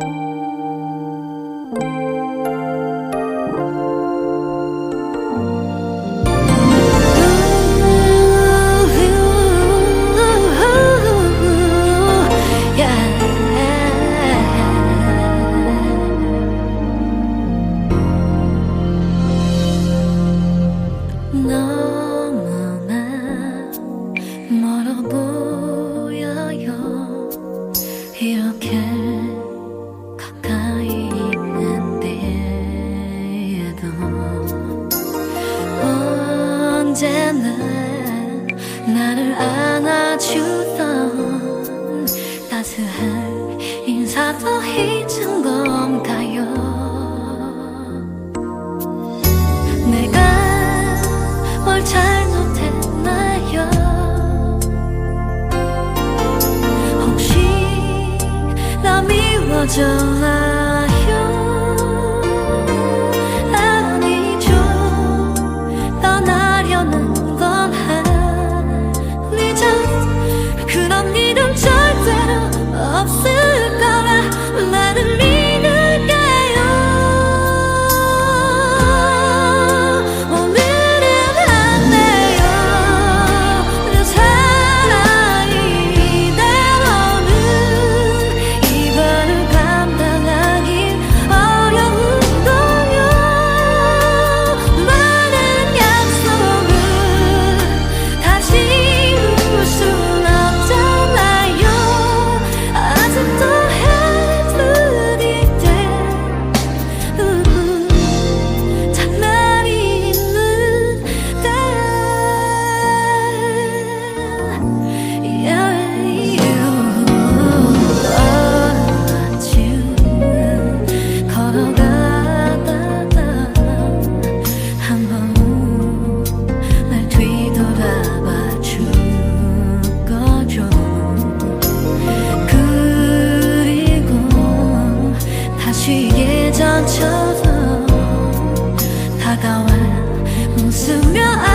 Música 안아주던 따스한 인사도 잊은 건가요? 내가 뭘 잘못했나요? 혹시 나 미워져 다가와 웃으며